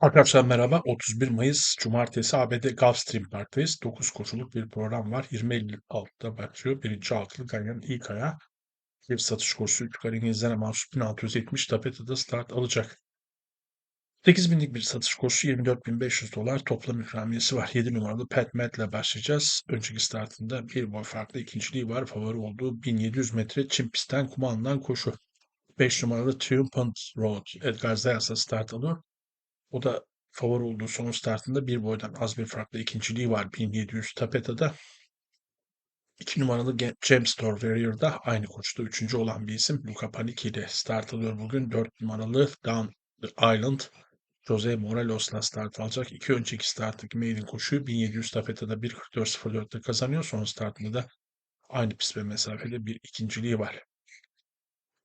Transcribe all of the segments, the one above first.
Arkadaşlar merhaba. 31 Mayıs Cumartesi ABD Gulfstream Park'tayız. 9 koşuluk bir program var. 20.56'da başlıyor. Birinci altılı ganyanın ilk ayağı. Bir satış koşusu 3 kare İngilizlere mahsus 1670 Tapeta'da start alacak. 8000'lik bir satış koşusu 24.500 dolar toplam ikramiyesi var. 7 numaralı Pat Matt ile başlayacağız. Önceki startında bir boy farklı ikinciliği var. Favori olduğu 1700 metre çim pistten kuma alınan koşu. 5 numaralı Triumphant Road Edgar Zayas'a start alıyor. O da favori olduğu son startında bir boydan az bir farklı ikinciliği var 1700 Tapeta'da. 2 numaralı James Store Warrior'da aynı koçta üçüncü olan bir isim. Luca Panicki ile start alıyor bugün. 4 numaralı Down the Island Jose Morales'la start alacak. İki önceki starttaki maiden koşuyu 1700 Tapeta'da 1.44.04'te kazanıyor. Son startında da aynı pist ve mesafede bir ikinciliği var.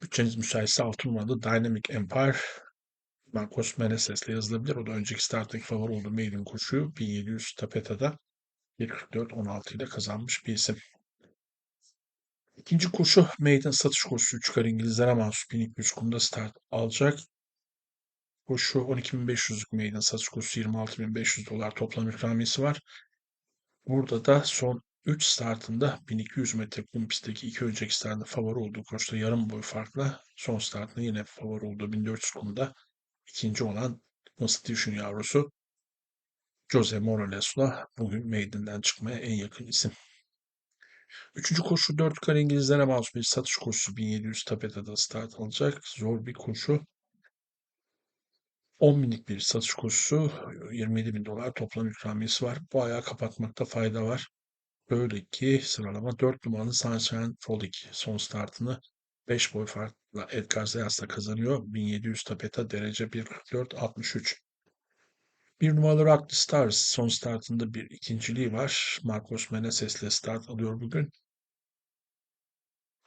Bütçeniz müsaitse 6 numaralı Dynamic Empire Marcos Meneses'le yazılabilir. O da önceki starttaki favori olduğu maiden koşuyu 1700 Tapeta'da 1.44.16 ile kazanmış bir isim. İkinci koşu maiden satış koşusu çıkar İngilizlere mahsus 1200 kumda start alacak. Koşu 12.500'lük maiden satış koşusu 26.500 dolar toplam ikramiyesi var. Burada da son 3 startında 1200 metre kum pistteki iki önceki startında favori olduğu koşuda yarım boy farkla son startında yine favori olduğu 1400 kumda ikinci olan Constitution yavrusu Jose Morales'la bugün Maiden'den çıkmaya en yakın isim. Üçüncü koşu 4 kare İngilizlere mahsus bir satış koşusu 1700 Tapeta'da start alacak. Zor bir koşu. 10 binlik bir satış koşusu 27 bin dolar toplam ikramiyesi var. Bu ayağı kapatmakta fayda var. Böyle ki sıralama 4 numaralı Sunshine Frolic son startını 5 boy farkla Edgar Zayas'la kazanıyor. 1700 tapeta derece 1.44.63. Bir numaralı Rock Stars son startında bir ikinciliği var. Marcos Meneses ile start alıyor bugün.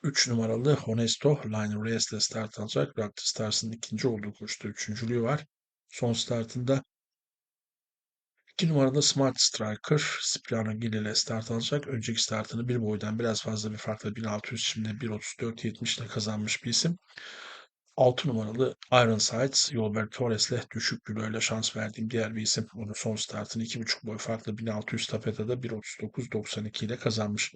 3 numaralı Honesto Lionel Reyes ile start alacak. Rock Stars'ın ikinci olduğu koşuda üçüncülüğü var. Son startında 2 numaralı Smart Striker Cipriano Gil start alacak. Önceki startını bir boydan biraz fazla bir farkla 1600 şimdi 1.34.70 ile kazanmış bir isim. 6 numaralı Iron Sights Yolbert Torres ile düşük kiloyla şans verdiğim diğer bir isim. Onun son startını 2.5 boy farklı 1600 tapetada 1.39.92 ile kazanmış.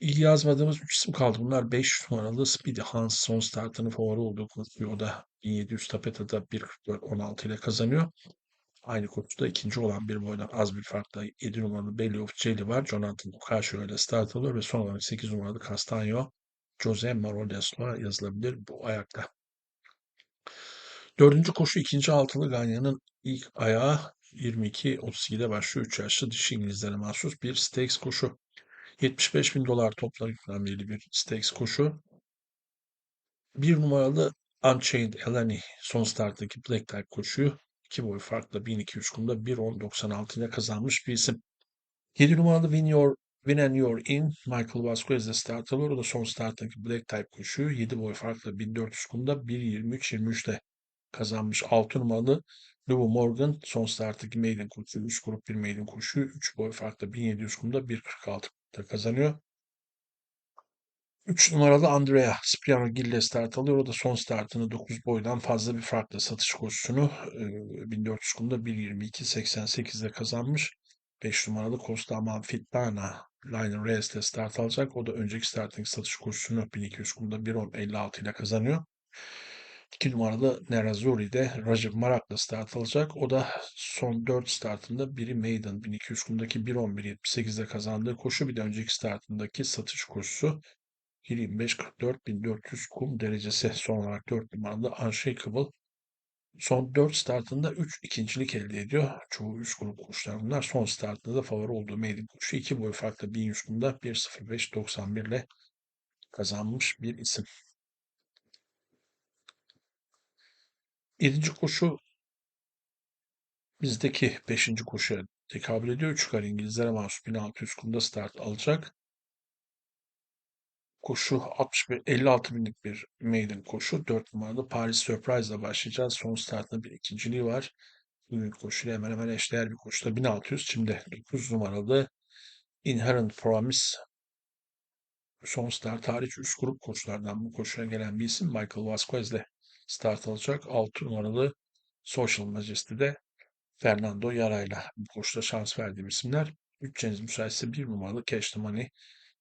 İyi yazmadığımız 3 isim kaldı. Bunlar 5 numaralı Speedy Hans son startını favori olduğu konuşuyor. O da 1700 tapetada 1.44.16 ile kazanıyor. Aynı koçta ikinci olan bir boydan az bir farkla 7 numaralı Belly of Jelly var. Jonathan Ocasio ile start alıyor ve son olarak 8 numaralı Castanho Jose Maroles'la yazılabilir bu ayakta. Dördüncü koşu ikinci altılı Ganyan'ın ilk ayağı 22-32'de başlıyor. 3 yaşlı dişi İngilizlere mahsus bir stakes koşu. 75 bin dolar toplam ikramiyeli bir stakes koşu. Bir numaralı Unchained Eleni son starttaki Black Type koşuyu 2 boy farkla 1200 kumda 1.10.96 ile kazanmış bir isim. 7 numaralı Win Your Win and Your In Michael Vasquez'de start alıyor. O da son starttaki Black Type koşuyu 7 boy farkla 1400 kumda 1.23.23'te kazanmış. 6 numaralı Lou Morgan son starttaki maiden koşuyu 3 grup bir maiden koşuyu 3 boy farkla 1700 kumda 1.46'da kazanıyor. 3 numaralı Andrea Spriano Gille start alıyor. O da son startını 9 boydan fazla bir farkla satış koşusunu 1400 kumda 1.22.88'de kazanmış. 5 numaralı Costa Amalfitana Liner Reyes start alacak. O da önceki starting satış koşusunu 1200 kumda 1.10.56 ile kazanıyor. 2 numaralı Nerazzurri de Rajib Marak'la start alacak. O da son 4 startında biri Maiden 1200 kumdaki 1.11.78'de kazandığı koşu bir de önceki startındaki satış koşusu 25-44-1400 kum derecesi son olarak 4 numaralı Unshakable son 4 startında 3 ikincilik elde ediyor. Çoğu 3 grup koşular bunlar. Son startında da favori olduğu maiden koşu 2 boy farklı 1100 kumda 1.05-91 ile kazanmış bir isim. 7. koşu bizdeki 5. koşuya tekabül ediyor. Çıkar İngilizlere mahsus 1600 kumda start alacak koşu 61, 56 binlik bir maiden koşu. 4 numaralı Paris Surprise ile başlayacağız. Son startında bir ikinciliği var. Bugün koşuyla hemen hemen eşdeğer bir koşuda 1600. Şimdi 9 numaralı Inherent Promise son start hariç 3 grup koşulardan bu koşuya gelen bir isim Michael Vasquez ile start alacak. 6 numaralı Social Majesty'de Fernando Yarayla bu koşuda şans verdiğim isimler. Bütçeniz müsaitse bir numaralı Cash the Money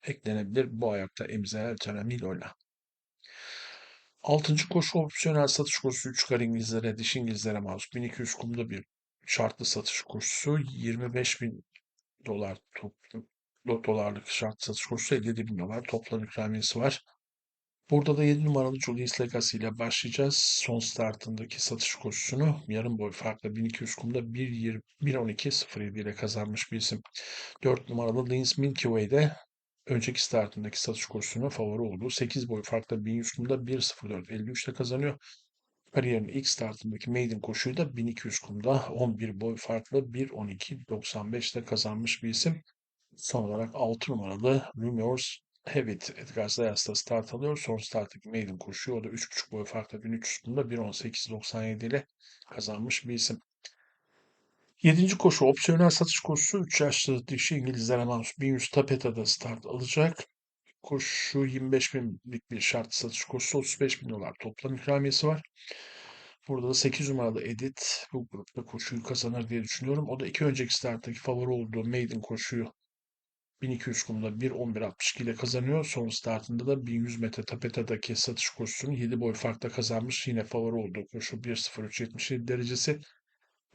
eklenebilir. Bu ayakta Emzel Canamilo'yla. Altıncı koşu opsiyonel satış koşusu 3 kar İngilizlere, diş İngilizlere mahsus 1200 kumda bir şartlı satış koşusu 25 bin dolar top, dolarlık şartlı satış koşusu 57 bin dolar toplam ikramiyesi var. Burada da 7 numaralı Julius Legacy ile başlayacağız. Son startındaki satış koşusunu yarım boy farkla 1200 kumda 1.12.07 ile kazanmış bir isim. 4 numaralı Lins Milky Way'de önceki startındaki satış koşusuna favori olduğu 8 boy farkla 1100 kumda 1.04.53 ile kazanıyor. Kariyerin ilk startındaki maiden koşuyu da 1200 kumda 11 boy farklı 1.12.95 ile kazanmış bir isim. Son olarak 6 numaralı Rumors Heavit Edgar Zayas'ta start alıyor. Son starttaki maiden koşuyu o da 3.5 boy farklı 1300 kumda 1.18.97 ile kazanmış bir isim. Yedinci koşu opsiyonel satış koşusu 3 yaşlı dişi İngilizlere mahsus 1100 tapeta'da start alacak. Koşu 25 binlik bir şart satış koşusu 35 bin dolar toplam ikramiyesi var. Burada da 8 numaralı Edit bu grupta koşuyu kazanır diye düşünüyorum. O da iki önceki starttaki favori olduğu Maiden koşuyu 1200 kumda 1.11.62 ile kazanıyor. Son startında da 1100 metre tapetadaki satış koşusunu 7 boy farkla kazanmış. Yine favori olduğu koşu 1.03.77 derecesi.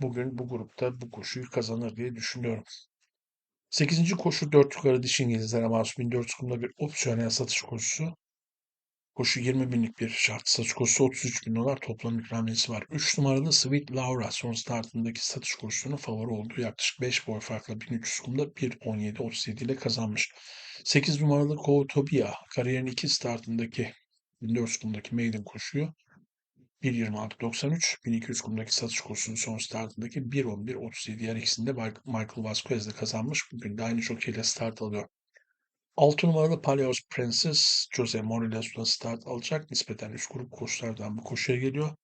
Bugün bu grupta bu koşuyu kazanır diye düşünüyorum. 8. koşu 4 yukarı diş İngilizlere mahsus 1400 kumda bir opsiyonel satış koşusu. Koşu 20 binlik bir şart satış koşusu 33 bin dolar toplam ikramiyesi var. 3 numaralı Sweet Laura son startındaki satış koşusunun favori olduğu yaklaşık 5 boy farkla 1300 kumda 1.17.37 ile kazanmış. 8 numaralı Koutopia kariyerin 2 startındaki 1400 kumdaki maiden koşuyu 1.26.93 1200 kumdaki satış koşusunun son startındaki 1.11.37 yer ikisinde Michael Vasquez de kazanmış. Bugün de aynı jokeyle start alıyor. 6 numaralı Paleos Princess Jose Moreles'la start alacak. Nispeten üst grup koşulardan bu koşuya geliyor.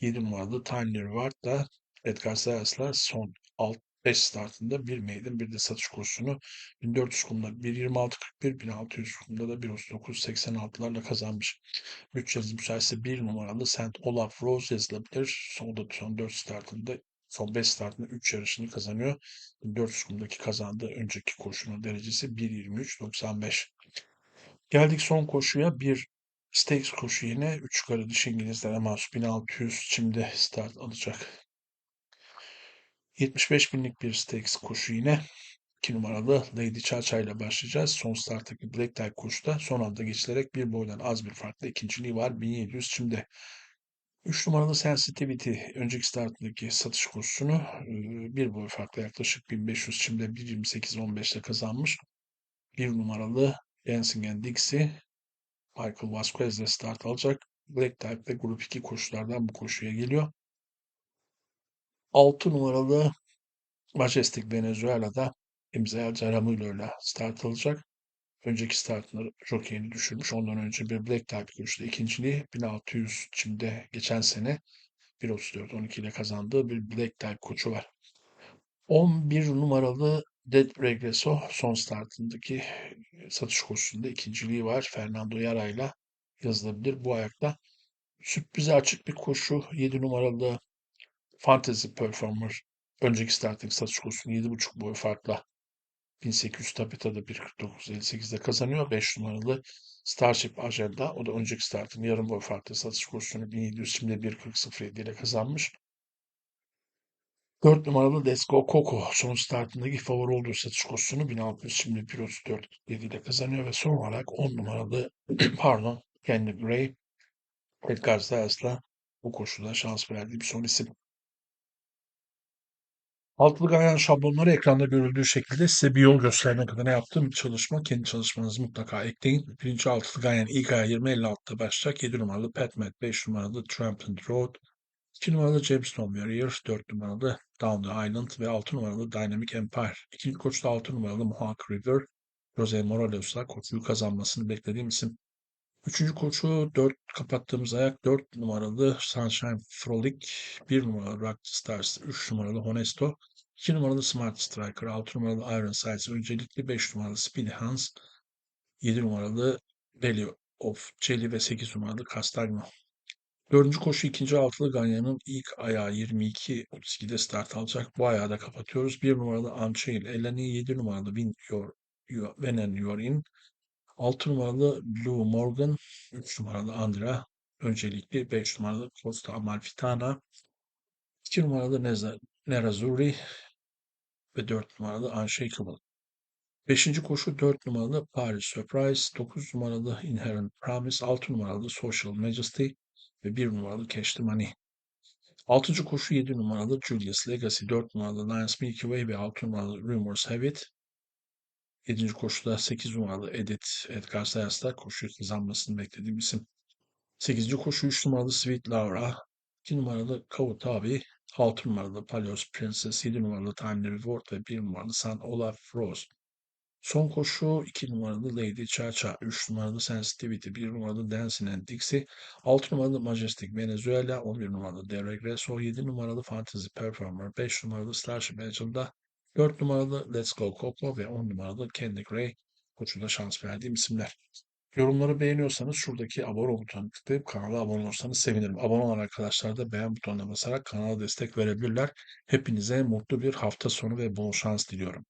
7 numaralı Tiny Reward da Edgar Zayas'la son 6 5 startında bir maiden bir de satış kursunu 1400 kumda 1.26.41 1600 kumda da 1.39.86'larla kazanmış. Bütçeniz müsaitse bir numaralı St. Olaf Rose yazılabilir. Son, son 4 startında son 5 startında 3 yarışını kazanıyor. 400 kumdaki kazandığı önceki koşunun derecesi 1.23.95. Geldik son koşuya. Bir Stakes koşu yine 3 yukarı dış İngilizlere mahsus 1600 şimdi start alacak. 75 binlik bir stakes koşu yine. 2 numaralı Lady Chacha ile başlayacağız. Son starttaki Black Type koşuda son anda geçilerek bir boydan az bir farklı ikinciliği var. 1700 şimdi 3 numaralı Sensitivity önceki startındaki satış kursunu bir boy farklı yaklaşık 1500 şimdi 1.28-15'te kazanmış. 1 numaralı Dancing and Dixie Michael Vasquez ile start alacak. Black Type ve Grup 2 koşulardan bu koşuya geliyor. 6 numaralı Majestic Venezuela'da imza Caramulo ile start alacak. Önceki startında jockeyini düşürmüş. Ondan önce bir Black Type görüştü. İkinciliği 1600 Çim'de geçen sene 1.34-12 ile kazandığı bir Black Type koçu var. 11 numaralı Dead Regreso son startındaki satış koşusunda ikinciliği var. Fernando Yara ile yazılabilir bu ayakta. Sürprize açık bir koşu. 7 numaralı Fantasy Performer önceki starting satış kursunu 7.5 boy farkla 1800 tapeta'da 1.49.58'de kazanıyor. 5 numaralı Starship Agenda. O da önceki startın yarım boy farklı satış kursunu 1700 şimdi 1.40.07 ile kazanmış. 4 numaralı Let's Go Coco son startındaki favori olduğu satış kursunu 1600 şimdi 1.34.7 ile kazanıyor ve son olarak 10 numaralı pardon Candy Gray Edgar Zayas'la bu koşuda şans verdiği bir son isim. Altılı ganyan şablonları ekranda görüldüğü şekilde size bir yol göstermek adına yaptığım çalışma. Kendi çalışmanızı mutlaka ekleyin. Birinci altılı ganyan ilk aya 20.56'da başlayacak. 7 numaralı Petmet, 5 numaralı Trampland Road, 2 numaralı Jamestown Warrior, 4 numaralı Down the Island ve 6 numaralı Dynamic Empire. İkinci koçta 6 numaralı Mohawk River, Jose Morales'la koçuyu kazanmasını beklediğim isim. Üçüncü koçu 4 kapattığımız ayak 4 numaralı Sunshine Frolic, 1 numaralı Rock Stars, 3 numaralı Honesto, 2 numaralı Smart Striker, 6 numaralı Iron Sights öncelikli, 5 numaralı Speedy Hans, 7 numaralı Valley of Jelly ve 8 numaralı Castagno. Dördüncü koşu ikinci altılı Ganyan'ın ilk ayağı 22.32'de start alacak. Bu ayağı da kapatıyoruz. Bir numaralı Unchained Eleni, 7 numaralı Win Your, Your, When and You're In, 6 numaralı Blue Morgan, 3 numaralı Andra, öncelikli 5 numaralı Costa Amalfitana, 2 numaralı Neza, Nerazzurri ve 4 numaralı Unshakable. Beşinci koşu 4 numaralı Paris Surprise, 9 numaralı Inherent Promise, 6 numaralı Social Majesty ve 1 numaralı Cash the Money. Altıncı koşu 7 numaralı Julius Legacy, 4 numaralı Lions Milky Way ve 6 numaralı Rumors Have It. 7. koşuda 8 numaralı Edith Edgar Sayas'ta koşuyu kazanmasını beklediğim isim. 8. koşu 3 numaralı Sweet Laura, 2 numaralı Kavut abi, 6 numaralı Palos Princess, 7 numaralı Timely Reward ve 1 numaralı San Olaf Rose. Son koşu 2 numaralı Lady Chacha, 3 numaralı Sensitivity, 1 numaralı Dancing and Dixie, 6 numaralı Majestic Venezuela, 11 numaralı De Regreso, 7 numaralı Fantasy Performer, 5 numaralı Starship Agel'da, 4 numaralı Let's Go Coco ve 10 numaralı Candy Gray koçuna şans verdiğim isimler. Yorumları beğeniyorsanız şuradaki abone butonuna tıklayıp kanala abone olursanız sevinirim. Abone olan arkadaşlar da beğen butonuna basarak kanala destek verebilirler. Hepinize mutlu bir hafta sonu ve bol şans diliyorum.